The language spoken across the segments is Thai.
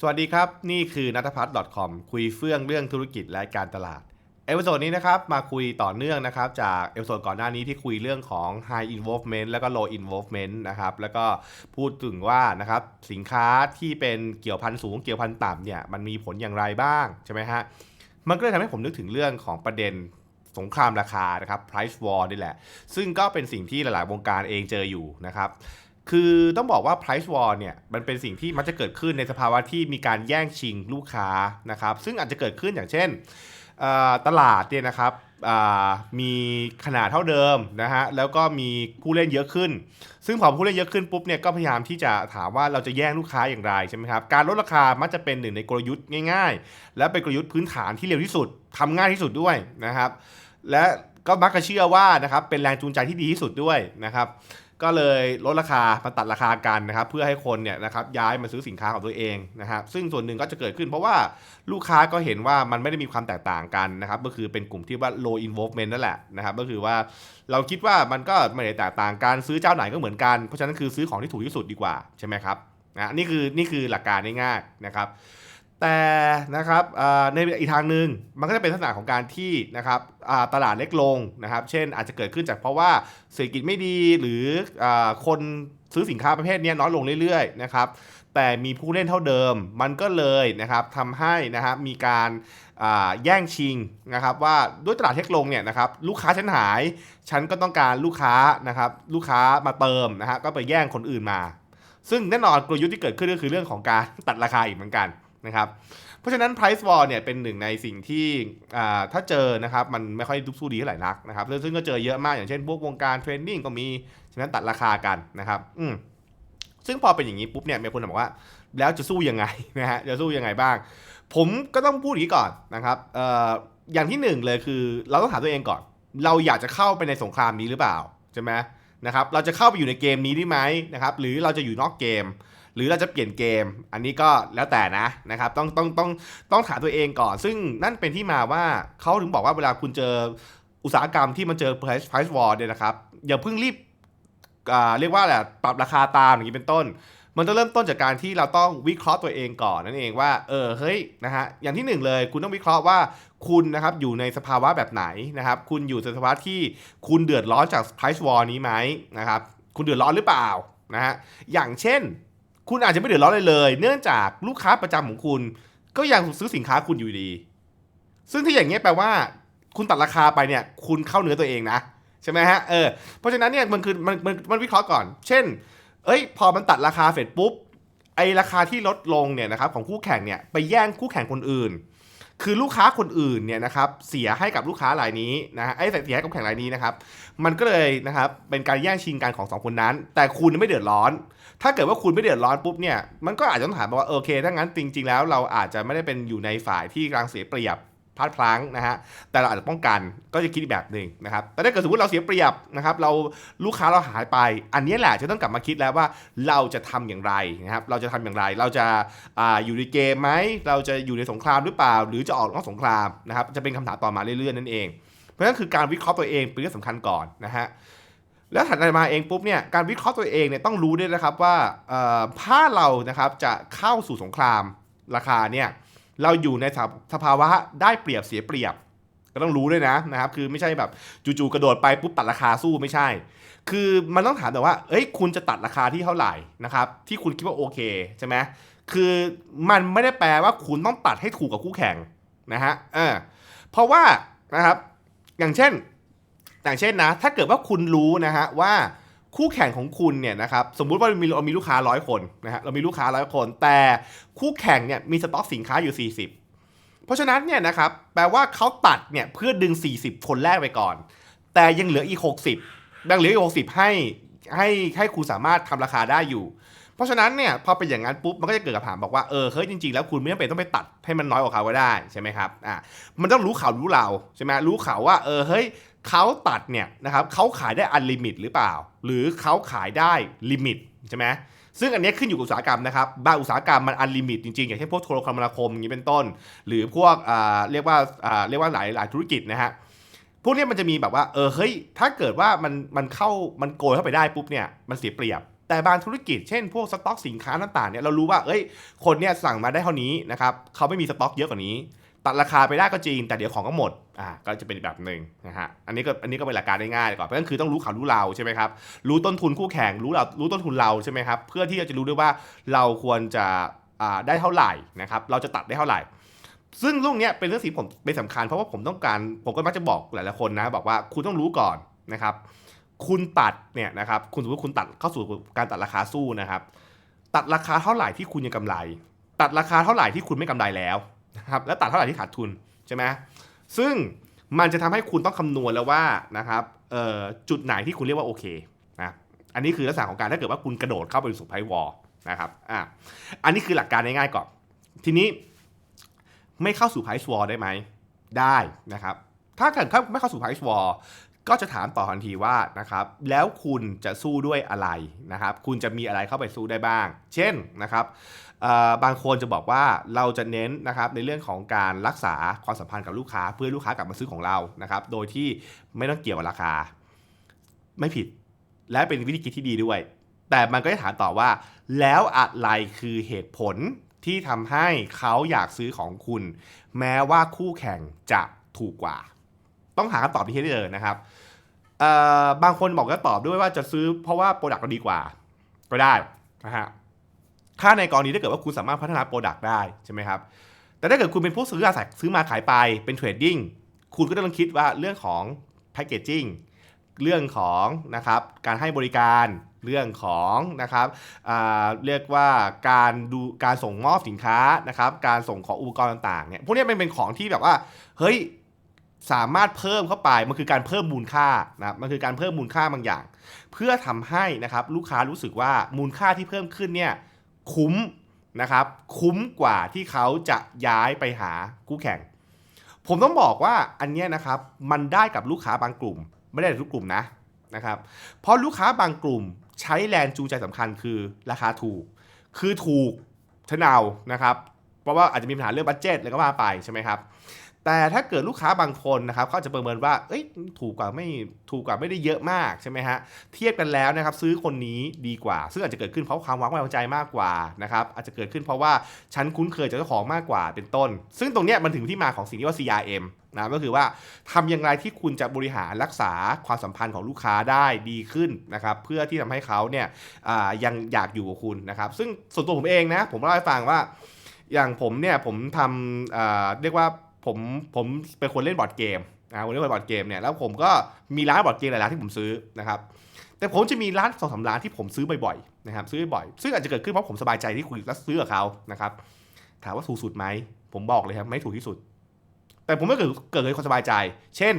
สวัสดีครับ นี่คือนัทพัฒน์ .com คุยเฟื่องเรื่องธุรกิจและการตลาด เอพิโซดนี้นะครับ มาคุยต่อเนื่องนะครับ จากเอพิโซดก่อนหน้านี้ที่คุยเรื่องของ high involvement แล้วก็ low involvement นะครับ แล้วก็พูดถึงว่านะครับสินค้าที่เป็นเกี่ยวพันสูงเกี่ยวพันต่ำเนี่ยมันมีผลอย่างไรบ้างใช่ไหมฮะ มันก็เลยทำให้ผมนึกถึงเรื่องของประเด็นสงครามราคานะครับ price war นี่แหละ ซึ่งก็เป็นสิ่งที่หลาย ๆ วงการเองเจออยู่นะครับ คือต้องบอกว่า price war เนี่ยมันเป็นสิ่งที่มันจะเกิดขึ้นในสภาวะที่มีการแย่งชิงลูกค้านะครับซึ่งอาจจะเกิดขึ้นอย่างเช่นตลาดเนี่ยนะครับมีขนาดเท่าเดิมนะฮะแล้วก็มีผู้เล่นเยอะขึ้น ซึ่งพอผู้เล่นเยอะขึ้นปุ๊บเนี่ยก็พยายามที่จะถามว่าเราจะแย่งลูกค้าอย่างไรใช่ไหมครับการลดราคามักจะเป็นหนึ่งในกลยุทธ์ง่าย ๆ และเป็นกลยุทธ์พื้นฐานที่เร็วที่สุดทำง่ายที่สุดด้วยนะครับ และก็มักจะเชื่อว่านะครับเป็นแรงจูงใจที่ดีที่สุดด้วยนะครับ ก็เลยลดราคามาตัดราคากันนะครับ เพื่อให้คนเนี่ยนะครับย้ายมาซื้อสินค้าของตัวเองนะครับ ซึ่งส่วนหนึ่งก็จะเกิดขึ้นเพราะว่าลูกค้าก็เห็นว่ามันไม่ได้มีความแตกต่างกันนะครับ ก็คือเป็นกลุ่มที่ว่า low involvement นั่นแหละนะครับ ก็คือว่าเราคิดว่ามันก็ไม่ได้แตกต่างกันซื้อเจ้าไหนก็เหมือนกัน เพราะฉะนั้นคือซื้อของที่ถูกที่สุดดีกว่าใช่ไหมครับนะนี่คือนี่คือหลักการง่ายๆนะครับ แต่นะครับในอีกทางหนึ่งมันก็จะเป็นลักษณะของการที่นะครับตลาดเล็กลงนะครับ เช่นอาจจะเกิดขึ้นจากเพราะว่าเศรษฐกิจไม่ดีหรืออคนซื้อสินค้าประเภทนี้น้อยลงเรื่อยๆนะครับแต่มีผู้เล่นเท่าเดิมมันก็เลยนะครับทำให้นะครับมีการแย่งชิงนะครับว่าด้วยตลาดเล็กลงเนี่ยนะครับลูกค้าฉันหาย ฉันก็ต้องการลูกค้านะครับลูกค้ามาเติมนะฮะก็ไปแย่งคนอื่นมา ซึ่งแน่นอนกลยุทธ์ที่เกิดขึ้นก็คือเรื่องของการตัดราคาอีกเหมือนกัน นะครับ เพราะฉะนั้น price war เนี่ยเป็นหนึ่งในสิ่งที่ถ้าเจอนะครับมันไม่ค่อยสู้ดีเท่าไหร่นักนะครับซึ่งก็เจอเยอะมากอย่างเช่นพวกวงการเทรนนิ่งก็มีฉะนั้นตัดราคากันนะครับอืมซึ่งพอเป็นอย่างนี้ปุ๊บเนี่ยมีคนบอกว่า แล้วจะสู้ยังไงนะฮะจะสู้ยังไงบ้าง ผมก็ต้องพูดอย่างนี้ก่อนนะครับอออย่างที่หนึ่งเลยคือ เราต้องถามตัวเองก่อน เราอยากจะเข้าไปในสงครามนี้หรือเปล่าใช่ไหมนะครับเราจะเข้าไปอยู่ในเกมนี้ได้ไหมนะครับหรือเราจะอยู่นอกเกม หรือเราจะเปลี่ยนเกม อันนี้ก็แล้วแต่นะนะครับต้องต้องต้องต้องถามตัวเองก่อน ซึ่งนั่นเป็นที่มาว่าเขาถึงบอกว่าเวลาคุณเจออุตสาหกรรมที่มันเจอ price price war เนี่ยนะครับอย่าเพิ่งรีบเรียกว่าอะไรปรับราคาตามอย่างนี้เป็นต้น มันต้องเริ่มต้นจากการที่เราต้องวิเคราะห์ตัวเองก่อนนั่นเองว่าเออเฮ้ยนะฮะอย่างที่หนึ่งเลย คุณต้องวิเคราะห์ว่าคุณนะครับอยู่ในสภาวะแบบไหนนะครับ คุณอยู่ในสภาวะที่คุณเดือดร้อนจาก price war นี้ไหมนะครับ คุณเดือดร้อนหรือเปล่านะฮะอย่างเช่น คุณอาจจะไม่เดือดร้อนเลยเลย เนื่องจากลูกค้าประจำของคุณ ก็ยังซื้อสินค้าคุณอยู่ดี ซึ่งที่อย่างเงี้แปลว่า คุณตัดราคาไปเนี่ย คุณเข้าเนื้อตัวเองนะใช่ไหมฮะเออเพราะฉะนั้นเนี่ยมันคือมันมันมันวิเคราะห์ก่อน เช่น เอ้ย พอมันตัดราคาเสร็จปุ๊บไอราคาที่ลดลงเนี่ยนะครับของคู่แข่งเนี่ยไปแย่งคู่แข่งคนอื่น คือลูกค้าคนอื่นเนี่ยนะครับเสียให้กับลูกค้ารายนี้นะฮะไอ้เสียให้กับแข่งรายนี้นะครับมันก็เลยนะครับเป็นการแย่งชิงกันของสองคนนั้น แต่คุณไม่เดือดร้อน ถ้าเกิดว่าคุณไม่เดือดร้อนปุ๊บเนี่ยมันก็อาจจะต้องถามว่าโอเคถ้างั้นจริง ๆ แล้วเราอาจจะไม่ได้เป็นอยู่ในฝ่ายที่กำลังเสียเปรียบพลาดพลั้งนะฮะ แต่เราอาจจะป้องกันก็จะคิดแบบหนึ่งนะครับ แต่ถ้าเกิดสมมติเราเสียเปรียบนะครับ เราลูกค้าเราหายไป อันนี้แหละจะต้องกลับมาคิดแล้วว่าเราจะทำอย่างไรนะครับ เราจะทำอย่างไร เราจะอาอยู่ในเกมไหม เราจะอยู่ในสงครามหรือเปล่า หรือจะออกนอกสงครามนะครับ จะเป็นคำถามต่อมาเรื่อยๆนั่นเอง เพราะฉะนั้นคือการวิเคราะห์ตัวเองเป็นเรื่องสำคัญก่อนนะฮะ แล้วถัดมาเองปุ๊บเนี่ยการวิเคราะห์ตัวเองเนี่ยต้องรู้ด้วยนะครับว่าถ้าเรานะครับจะเข้าสู่สงครามราคาเนี่ยเราอยู่ในสภาสภาวะได้เปรียบเสียเปรียบ ก็ต้องรู้ด้วยนะนะครับ คือไม่ใช่แบบจู่ๆกระโดดไปปุ๊บตัดราคาสู้ไม่ใช่ คือมันต้องถามแต่ว่าเอ้ยคุณจะตัดราคาที่เท่าไหร่นะครับที่คุณคิดว่าโอเคใช่ไหมคือมันไม่ได้แปลว่าคุณต้องตัดให้ถูกกับคู่แข่งนะฮะเออเพราะว่านะครับอย่างเช่น อย่างเช่นนะ ถ้าเกิดว่าคุณรู้นะฮะว่าคู่แข่งของคุณเนี่ยนะครับสมมุติว่าเรามีเรามีลูกค้าร้อยคนนะฮะเรามีลูกค้าร้อยคน แต่คู่แข่งเนี่ยมีสต็อกสินค้าอยู่ 40 เพราะฉะนั้นเนี่ยนะครับแปลว่าเขาตัดเนี่ยเพื่อดึง 40 คนแรกไปก่อน แต่ยังเหลืออีก 60ยังเหลืออีก 60 ให้ให้ให้คุณสามารถทำราคาได้อยู่ เพราะฉะนั้นเนี่ยพอเป็นอย่างนั้นปุ๊บมันก็จะเกิดคำถามบอกว่าเออเฮ้ยจริงๆแล้วคุณไม่จำเป็นต้องไปตัดให้มันน้อยกว่าเขาก็ได้ใช่ไหมครับอ่ามันต้องรู้ข่ารู้เราใช่ไหมรู้ข่าว่าเออเฮ้ย เขาตัดเนี่ยนะครับเขาขายได้อันลิมิตหรือเปล่า หรือเขาขายได้ลิมิตใช่ไหมซึ่งอันนี้ขึ้นอยู่กับอุตสาหกรรมนะครับ บางอุตสาหกรรมมันอันลิมิตจริงๆ อย่างเช่นพวกโทรคมนาคมอย่างนี้เป็นต้น หรือพวกเรียกว่าเรียกว่าหลายหลายธุรกิจนะฮะพวกนี้มันจะมีแบบว่าเออเฮ้ยถ้าเกิดว่ามันมันเข้ามันโกยเข้าไปได้ปุ๊บเนี่ยมันเสียเปรียบ แต่บางธุรกิจเช่นพวกสต็อกสินค้าต่างๆเนี่ยเรารู้ว่าเอ้ยคนเนี่ยสั่งมาได้เท่านี้นะครับเขาไม่มีสต็อกเยอะกว่านี้ ตัดราคาไปได้ก็จริง แต่เดี๋ยวของก็หมดอ่าก็จะเป็นแบบหนึ่งนะฮะอันนี้ก็อันนี้ก็เป็นหลักการได้ง่ายก่อนเพราะนั่นคือต้องรู้ข่าวรู้เราใช่ไหมครับรู้ต้นทุนคู่แข่งรู้เรารู้ต้นทุนเราใช่ไหมครับเพื่อที่จะรู้ด้วยว่าเราควรจะอ่าได้เท่าไหร่นะครับเราจะตัดได้เท่าไหร่ ซึ่งเรื่องเนี้ยเป็นเรื่องที่ผมเป็นสำคัญเพราะว่าผมต้องการผมก็มักจะบอกหลายๆคนนะบอกว่าคุณต้องรู้ก่อนนะครับคุณตัดเนี่ยนะครับคุณสมมติคุณตัดเข้าสู่การตัดราคาสู้นะครับตัดราคาเท่าไหร่ที่คุณยังกำไร ตัดราคาเท่าไหร่ที่คุณไม่กำไรแล้ว นะครับและตัดเท่าไหร่ที่ขาดทุนใช่ไหมซึ่งมันจะทำให้คุณต้องคำนวณแล้วว่านะครับจุดไหนที่คุณเรียกว่าโอเคนะอันนี้คือลักษณะของการถ้าเกิดว่าคุณกระโดดเข้าไปสู่ไพวอลนะครับอะอันนี้คือหลักการง่ายๆก่อนทีนี้ไม่เข้าสู่ไพวอลได้ไหมได้นะครับถ้าเกิดเขาไม่เข้าสู่ไพวอล ก็จะถามต่อทันทีว่านะครับแล้วคุณจะสู้ด้วยอะไรนะครับคุณจะมีอะไรเข้าไปสู้ได้บ้าง เช่นนะครับบางคนจะบอกว่าเราจะเน้นนะครับในเรื่องของการรักษาความสัมพันธ์กับลูกค้า เพื่อลูกค้ากลับมาซื้อของเรานะครับโดยที่ไม่ต้องเกี่ยวกับราคา ไม่ผิด และเป็นวิธีคิดที่ดีด้วย แต่มันก็จะถามต่อว่า แล้วอะไรคือเหตุผลที่ทำให้เขาอยากซื้อของคุณ แม้ว่าคู่แข่งจะถูกกว่า ต้องหาคำตอบที่ให้ได้เลยนะครับบางคนบอกก็ตอบด้วยว่าจะซื้อเพราะว่าโปรดักต์เราดีกว่า ก็ได้นะฮะถ้าในกรณีถ้าเกิดว่าคุณสามารถพัฒนาโปรดักต์ได้ใช่ไหมครับแต่ถ้าเกิดคุณเป็นผู้ซื้ออาศัยซื้อมาขายไปเป็นเทรดดิ้งคุณก็ต้องคิดว่าเรื่องของแพ c เกจจิ้งเรื่องของนะครับการให้บริการเรื่องของนะครับเรียกว่าการดูการส่งมอบสินค้านะครับการส่งของอุปกรณ์ต่างๆเนี่ยพวกนี้มันเป็นของที่แบบว่าเฮ้ย สามารถเพิ่มเข้าไปมันคือการเพิ่มมูลค่านะครับมันคือการเพิ่มมูลค่าบางอย่าง เพื่อทำให้นะครับลูกค้ารู้สึกว่ามูลค่าที่เพิ่มขึ้นเนี่ยคุ้มนะครับคุ้มกว่าที่เขาจะย้ายไปหาคู่แข่ง ผมต้องบอกว่าอันนี้นะครับมันได้กับลูกค้าบางกลุ่ม ไม่ได้ทุกกลุ่มนะนะครับเพราะลูกค้าบางกลุ่มใช้แรงจูงใจสำคัญคือราคาถูก คือถูกชะนเอานะครับ เพราะว่าอาจจะมีปัญหาเรื่องบัตเจ็ตอะไรก็ว่าไปใช่ไหมครับ แต่ถ้าเกิดลูกค้าบางคนนะครับเขาจะประเมินว่าเอ้ยถูกกว่าไม่ถูกกว่าไม่ได้เยอะมากใช่ไหมฮะเทียบกันแล้วนะครับซื้อคนนี้ดีกว่า ซึ่งอาจจะเกิดขึ้นเพราะความไว้วางใจมากกว่านะครับอาจจะเกิดขึ้นเพราะว่าฉันคุ้นเคยกับเจ้าของมากกว่าเป็นต้น ซึ่งตรงเนี้ยมันถึงที่มาของสิ่งที่ว่า CRM นะก็คือว่าทำอย่างไรที่คุณจะบริหารรักษาความสัมพันธ์ของลูกค้าได้ดีขึ้นนะครับเพื่อที่ทำให้เขาเนี่ยยังอยากอยู่กับคุณนะครับ ซึ่งส่วนตัวผมเองนะผมเล่าให้ฟังว่าอย่างผมเนี่ยผมทำเรียกว่า ผมผมเป็นคนเล่นบอร์ดเกมนะผมเล่นบอร์ดเกมเนี่ยแล้วผมก็มีร้านบอร์ดเกมหลายร้านที่ผมซื้อนะครับแต่ผมจะมีร้านสองสามร้านที่ผมซื้อบ่อยๆนะครับซื้อบ่อยซึ่งอาจจะเกิดขึ้นเพราะผมสบายใจที่คุยและซื้อกับเขานะครับถามว่าถูกสุดไหมผมบอกเลยครับไม่ถูกที่สุด แต่ผมไม่เกิดเกิดเลยความสบายใจ เช่น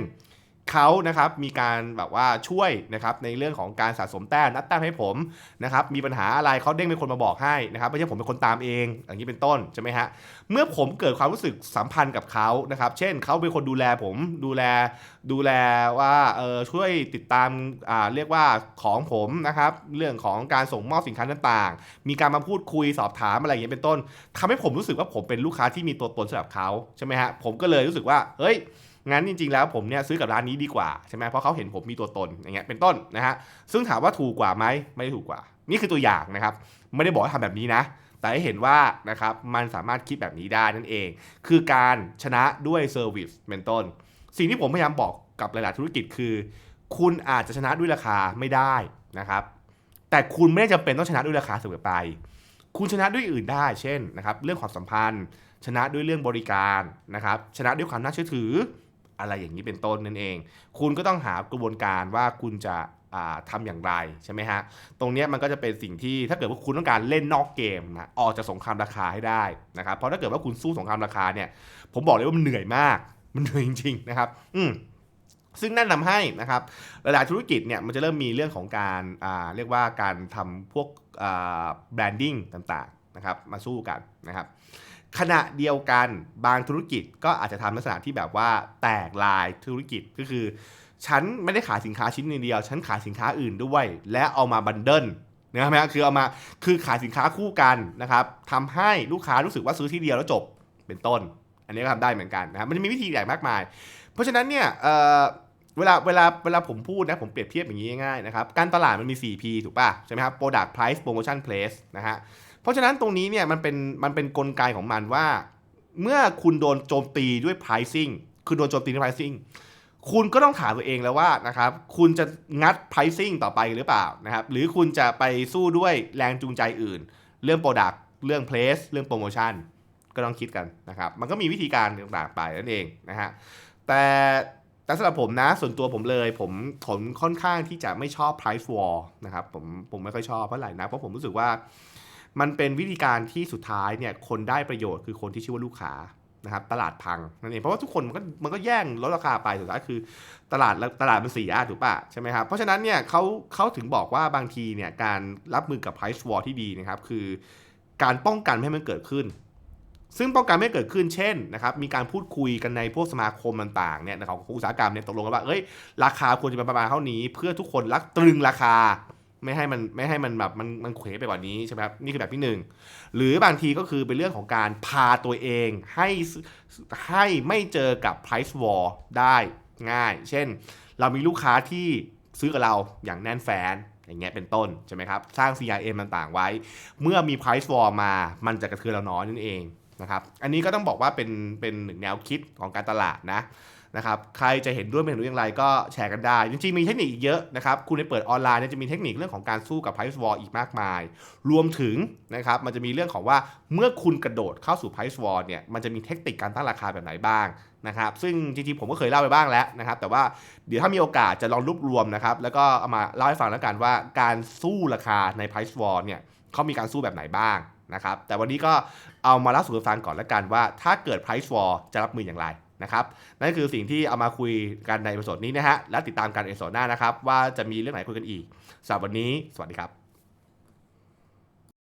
เขานะครับมีการแบบว่าช่วยนะครับในเรื่องของการสะสมแต้มนัดแต้มให้ผมนะครับมีปัญหาอะไรเขาเด้งเป็นคนมาบอกให้นะครับไม่ใช่ผมเป็นคนตามเองอย่างนี้เป็นต้นใช่ไหมฮะเมื่อผมเกิดความรู้สึกสัมพันธ์กับเขานะครับเช่นเขาเป็นคนดูแลผมดูแลดูแลว่าเออช่วยติดตามอ่าเรียกว่าของผมนะครับเรื่องของการส่งมอบสินค้าต่างๆ มีการมาพูดคุยสอบถามอะไรอย่างเงี้เป็นต้นทำให้ผมรู้สึกว่าผมเป็นลูกค้าที่มีตัวตนสำหรับเขาใช่ไหมฮะผมก็เลยรู้สึกว่าเฮ้ย งั้นจริงๆแล้วผมเนี่ยซื้อกับร้านนี้ดีกว่าใช่ไหมเพราะเขาเห็นผมมีตัวตนอย่างเงี้ยเป็นต้นนะฮะซึ่งถามว่าถูกกว่าไหมไม่ได้ถูกกว่า นี่คือตัวอย่างนะครับ ไม่ได้บอกให้ทำแบบนี้นะ แต่ให้เห็นว่านะครับมันสามารถคิดแบบนี้ได้นั่นเอง คือการชนะด้วยเซอร์วิสเป็นต้น สิ่งที่ผมพยายามบอกกับหลายๆธุรกิจคือ คุณอาจจะชนะด้วยราคาไม่ได้นะครับ แต่คุณไม่ได้จำเป็นต้องชนะด้วยราคาเสมอไป คุณชนะด้วยอื่นได้ เช่นนะครับ เรื่องความสัมพันธ์ ชนะด้วยเรื่องบริการนะครับ ชนะด้วยความน่าเชื่อถือ อะไรอย่างนี้เป็นต้นนั่นเอง คุณก็ต้องหากระบวนการว่าคุณจะอ่าทำอย่างไรใช่ไหมฮะ ตรงนี้มันก็จะเป็นสิ่งที่ถ้าเกิดว่าคุณต้องการเล่นนอกเกมนะออกจากสงครามราคาให้ได้นะครับ เพราะถ้าเกิดว่าคุณสู้สงครามราคาเนี่ย ผมบอกเลยว่ามันเหนื่อยมาก มันเหนื่อยจริง ๆ นะครับ อืมซึ่งนั่นทำให้นะครับหลายๆธุรกิจเนี่ยมันจะเริ่มมีเรื่องของการาเรียกว่าการทำพวกแบรนดิ้งต่างๆนะครับมาสู้กันนะครับ ขณะเดียวกันบางธุรกิจก็อาจจะทำลักษณะที่แบบว่าแตกลายธุรกิจก็คือ ฉันไม่ได้ขายสินค้าชิ้นเดียว ฉันขายสินค้าอื่นด้วย และเอามาบันเดิลนะครับไหมคือเอามาคือขายสินค้าคู่กันนะครับทำให้ลูกค้ารู้สึกว่าซื้อที่เดียวแล้วจบเป็นต้น อันนี้ก็ทำได้เหมือนกันนะครับมันจะมีวิธีใหญ่มากมาย เพราะฉะนั้นเนี่ยเเวลาเวลาเวลาผมพูดนะผมเปรียบเทียบอย่างนี้ง่ายๆนะครับการตลาดมันมี 4P ถูกป่ะใช่ไหมครับ Product Price Promotion Place นะฮะ เพราะฉะนั้นตรงนี้เนี่ยมันเป็นมันเป็นกลไกของมันว่า เมื่อคุณโดนโจมตีด้วย pricing คือโดนโจมตีด้วย pricing คุณก็ต้องถามตัวเองแล้วว่านะครับคุณจะงัด pricing ต่อไปหรือเปล่านะครับหรือคุณจะไปสู้ด้วยแรงจูงใจอื่น เรื่อง product เรื่อง place เรื่อง promotion ก็ต้องคิดกันนะครับ มันก็มีวิธีการต่างๆไปนั่นเองนะฮะแต่แต่สำหรับผมนะส่วนตัวผมเลย ผมผมค่อนข้างที่จะไม่ชอบ price war นะครับผมผมไม่ค่อยชอบเพราะอะไรนะเพราะผมรู้สึกว่า มันเป็นวิธีการที่สุดท้ายเนี่ยคนได้ประโยชน์คือคนที่ชื่อว่าลูกค้านะครับตลาดพังนั่นเองเพราะว่าทุกคนมันก็มันก็แย่งลดราคาไปสุดท้ายคือตลาดตลาดมันเสียถูกปะใช่ไหมครับเพราะฉะนั้นเนี่ยเขาเขาถึงบอกว่าบางทีเนี่ยการรับมือกับ price war ที่ดีนะครับคือการป้องกันไม่ให้มันเกิดขึ้น ซึ่งป้องกันไม่เกิดขึ้นเช่นนะครับมีการพูดคุยกันในพวกสมาคมต่างๆเนี่ยของอุตสาหกรรมเนี่ยตกลงกันว่าเอ้ยราคาควรจะเป็นประมาณเท่านี้ เพื่อทุกคนรักตรึงราคา ไม่ให้มันไม่ให้มันแบบมันมันเขวไปกว่านี้ใช่ไหมครับนี่คือแบบที่หนึ่งหรือบางทีก็คือเป็นเรื่องของการพาตัวเองให้ให้ไม่เจอกับ price war ได้ง่าย เช่น เรามีลูกค้าที่ซื้อกับเราอย่างแน่นแฟนอย่างเงี้ยเป็นต้นใช่ไหมครับสร้าง CRM ต่างๆไว้ เมื่อมี price war มา มันจะกระเทือนเราน้อยนั่นเองนะครับอันนี้ก็ต้องบอกว่าเป็นเป็นหนึ่งแนวคิดของการตลาดนะ นะครับใครจะเห็นด้วยไม่เห็นด้วยอย่างไรก็แชร์กันได้ จริงๆมีเทคนิคอีกเยอะนะครับคุณไปเปิดออนไลน์จะมีเทคนิคเรื่องของการสู้กับ price war อีกมากมาย รวมถึงนะครับมันจะมีเรื่องของว่าเมื่อคุณกระโดดเข้าสู่ price war เนี่ยมันจะมีเทคนิคการตั้งราคาแบบไหนบ้างนะครับซึ่งจริงๆผมก็เคยเล่าไปบ้างแล้วนะครับแต่ว่าเดี๋ยวถ้ามีโอกาสจะลองรวบรวมนะครับแล้วก็เอามาเล่าให้ฟังแล้วกันว่าการสู้ราคาใน price war เนี่ยเขามีการสู้แบบไหนบ้างนะครับแต่วันนี้ก็เอามาเล่าสู่กันฟังก่อนแล้วกันว่า ถ้าเกิด price war จะรับมืออย่างไร นะครับนั่นคือสิ่งที่เอามาคุยกันในประสดนี้นะฮะและติดตามกันในสดหน้านะครับว่าจะมีเรื่องไหนคุยกันอีกสำหรับวันนี้สวัสดีครับ